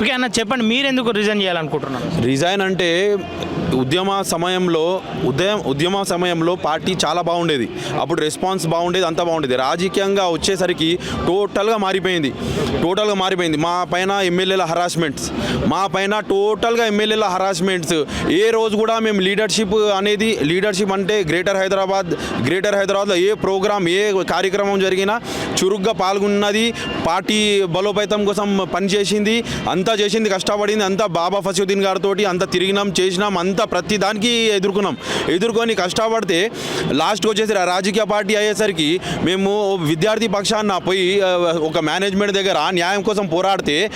Okay అన్న చెప్పండి మీరు ఎందుకు రిజైన్ చేయాలనుకుంటున్నారు? రిజైన్ అంటే ఉద్యమ సమయంలో ఉదయం ఉద్యమ సమయంలో పార్టీ చాలా బాగుండేది. అప్పుడు రెస్పాన్స్ బాగుండేది అంతా బాగుండేది. రాజకీయంగా వచ్చేసరికి టోటల్గా మారిపోయింది. టోటల్గా మారిపోయింది. మా పైన ఎమ్మెల్యేల హరాస్మెంట్స్ మా పైన టోటల్గా ఎమ్మెల్యేల హరాస్మెంట్స్ ఏ రోజు కూడా మేము లీడర్షిప్ అనేది లీడర్షిప్ అంటే గ్రేటర్ హైదరాబాద్ గ్రేటర్ హైదరాబాద్లో ఏ ప్రోగ్రామ్ ఏ కార్యక్రమం జరిగినా చురుగ్గా పాల్గొన్నది పార్టీ బలోపేతం కోసం పనిచేసింది. అంతా చేసింది కష్టపడింది అంతా బాబా ఫసీద్దీన్ గారితో అంతా తిరిగినాం చేసినాం అంతా ప్రతి దానికి ఎదుర్కొన్నాం. ఎదుర్కొని కష్టపడితే లాస్ట్కి వచ్చేసి రాజకీయ పార్టీ అయ్యేసరికి మేము విద్యార్థి పక్షాన పోయి ఒక మేనేజ్మెంట్ దగ్గర న్యాయం కోసం పోరాడితే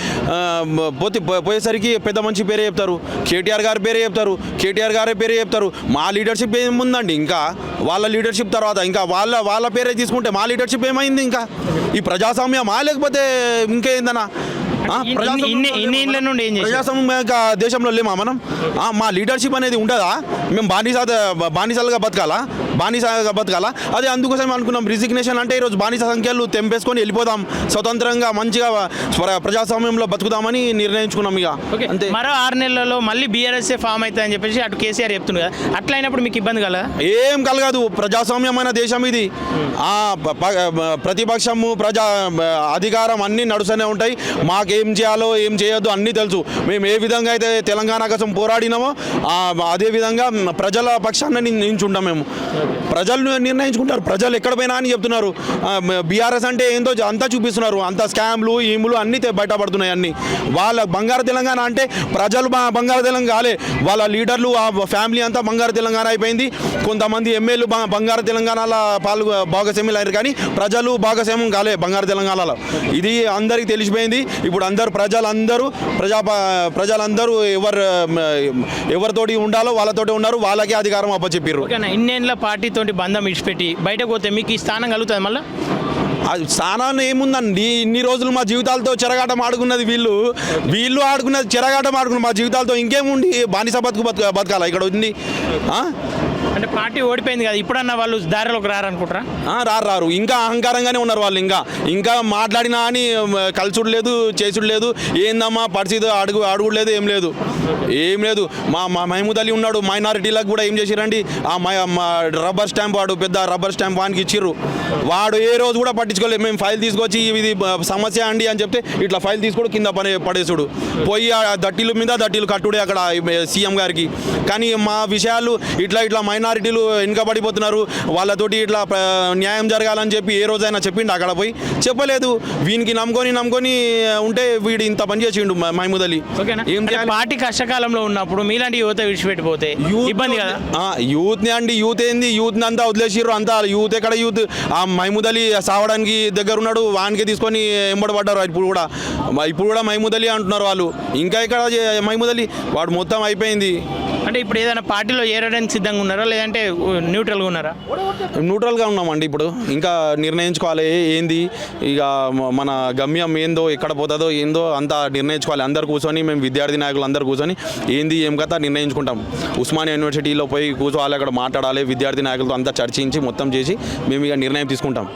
పోతే పో- పోయేసరికి పెద్ద మంచి పేరే చెప్తారు. కేటీఆర్ గారి పేరే చెప్తారు. కేటీఆర్ గారి పేరే చెప్తారు. మా లీడర్షిప్ ఏముందండి? ఇంకా వాళ్ళ లీడర్షిప్ తర్వాత ఇంకా వాళ్ళ వాళ్ళ పేరే తీసుకుంటే మా లీడర్షిప్ ఏమైంది ఇంకా? ఈ ప్రజాస్వామ్యమా లేకపోతే ఇంకేందనా ఇన్ని- ప్రజాస్వామ్యం ఇన్ని ఇన్ని ఇళ్ళ నుండి ఏం చేశారు? ప్రజాస్వామ్య దేశంలో లేమా మనం? ఆ, మా లీడర్షిప్ అనేది ఉండదా మేము బానిస బానిసలుగా బతకాలా? బానిసగా బతకాలా? అదే అందుకోసం అనుకున్నాం. రిజిగ్నేషన్ అంటే ఈరోజు బానిస సంఖ్యలు తెంపేసుకొని వెళ్ళిపోదాం. స్వతంత్రంగా మంచిగా ప్ర- ప్రజాస్వామ్యంలో బతుకుదామని నిర్ణయించుకున్నాం ఇక. ఓకే అంతే. మరో ఆరు నెలలలో మళ్ళీ బీఆర్ఎస్ఏ ఫామ్ అవుతుంది అని చెప్పేసి అటు కేసీఆర్ చెప్తుంది కదా. అట్లా అయినప్పుడు మీకు ఇబ్బంది కలదా? ఏం కలగదు. ప్రజాస్వామ్యమైన దేశం ఇది. ప్రతిపక్షము ప్రజా అధికారం అన్నీ నడుస్తూనే ఉంటాయి. మాకేం చేయాలో ఏం చేయొద్దు అన్నీ తెలుసు. మేము ఏ విధంగా అయితే తెలంగాణ కోసం పోరాడినామో అదే విధంగా ప్రజల పక్షాన నించుంటాం మేము. ప్రజలు నిర్ణయించుకుంటారు. ప్రజలు ఎక్కడ పోయినా అని చెప్తున్నారు. బీఆర్ఎస్ అంటే ఏందో అంతా చూపిస్తున్నారు. అంత స్కామ్లు ఈములు అన్నీ బయటపడుతున్నాయి అన్నీ. వాళ్ళ బంగారు తెలంగాణ అంటే ప్రజలు బంగారు తెలంగాణ కాలే. వాళ్ళ లీడర్లు ఆ ఫ్యామిలీ అంతా బంగారు తెలంగాణ అయిపోయింది. కొంతమంది ఎమ్మెల్యేలు బంగారు తెలంగాణలో పాల్గొ భాగస్వామ్యులు అయ్యారు కానీ ప్రజలు భాగస్వామ్యం కాలే బంగారు తెలంగాణలో. ఇది అందరికీ తెలిసిపోయింది. ఇప్పుడు అందరు ప్రజలందరూ ప్రజా ప్రజలందరూ ఎవరు ఎవరితోటి ఉండాలో వాళ్ళతోటి ఉన్నారు. వాళ్ళకే అధికారం అప్పచెప్పారు ఇన్నేళ్ళ ఇన్నేళ్ళ పార్టీతో బంధం విడిచిపెట్టి బయటకు పోతే మీకు ఈ స్థానం కలుగుతుంది మళ్ళీ? అది స్థానాన్ని ఏముందండి? ఇన్ని రోజులు మా జీవితాలతో చెరగాటం ఆడుకున్నది వీళ్ళు. వీళ్ళు ఆడుకున్నది చెరగాటం ఆడుకున్నది మా జీవితాలతో ఇంకేముండి బానిస బతుకు బతుకు బతకాల? ఇక్కడ ఉంది. అంటే పార్టీ ఓడిపోయింది కదా ఇప్పుడన్నా వాళ్ళు దారిలోకి రారనుకుంటారా? రారు రారు. ఇంకా అహంకారంగానే ఉన్నారు వాళ్ళు ఇంకా. ఇంకా మాట్లాడినా అని మ, లేదు చేసుడు లేదు ఏందమ్మా పరిస్థితి అడుగు అడుగు లేదు ఏం లేదు. ఏం లేదు. మా మా మహమూద్ అలీ ఉన్నాడు మైనారిటీలకు కూడా ఏం చేసిరండి? ఆ మా రబ్బర్ స్టాంప్ వాడు పెద్ద రబ్బర్ స్టాంప్ వానికి ఇచ్చిర్రు. వాడు ఏ రోజు కూడా పట్టించుకోలేదు. మేము ఫైల్ తీసుకొచ్చి ఇది సమస్య అండి అని చెప్తే ఇట్లా ఫైల్ తీసుకొని కింద పని పడేసుడు. పోయి ఆ దట్టిలు మీద దట్టిలు కట్టుడే అక్కడ సీఎం గారికి. కానీ మా విషయాలు ఇట్లా ఇట్లా మైనారిటీలు వెనుకబడిపోతున్నారు. వాళ్ళతోటి ఇట్లా న్యాయం జరగాలని చెప్పి ఏ రోజైనా చెప్పిండు అక్కడ పోయి? చెప్పలేదు. వీనికి నమ్ముకొని నమ్ముకొని ఉంటే వీడు ఇంత పని చేసిండు మహమూద్ అలీ ఏం పార్టీ కష్టకాలంలో ఉన్నప్పుడు మీలాంటి యువత విడిచిపెట్టిపోతే ఇబ్బంది కదా? యూత్ని అండి యూత్ ఏంది? యూత్ అంతా వదిలేసిర్రు. అంతా యూత్ ఎక్కడ యూత్? ఆ మహమూద్ అలీ సావడానికి దగ్గర ఉన్నాడు వానికి తీసుకొని ఎంబడబడ్డారు. ఇప్పుడు కూడా ఇప్పుడు కూడా మహమూద్ అలీ అంటున్నారు వాళ్ళు. ఇంకా ఇక్కడ మహమూద్ అలీ వాడు మొత్తం అయిపోయింది. అంటే ఇప్పుడు ఏదైనా పార్టీలో ఏరడానికి సిద్ధంగా ఉన్నారా? లేదంటే న్యూట్రల్గా ఉన్నారా? న్యూట్రల్గా ఉన్నామండి ఇప్పుడు. ఇంకా నిర్ణయించుకోవాలి. ఏంది? ఇక మన గమ్యం ఏందో ఎక్కడ పోతుందో ఏందో అంతా నిర్ణయించుకోవాలి. అందరు కూర్చొని మేము విద్యార్థి నాయకులు అందరు కూర్చొని ఏంది ఏం కథ నిర్ణయించుకుంటాం. ఉస్మానియా యూనివర్సిటీలో పోయి కూర్చోవాలి అక్కడ మాట్లాడాలి విద్యార్థి నాయకులతో అంతా చర్చించి మొత్తం చేసి మేము ఇక నిర్ణయం తీసుకుంటాం.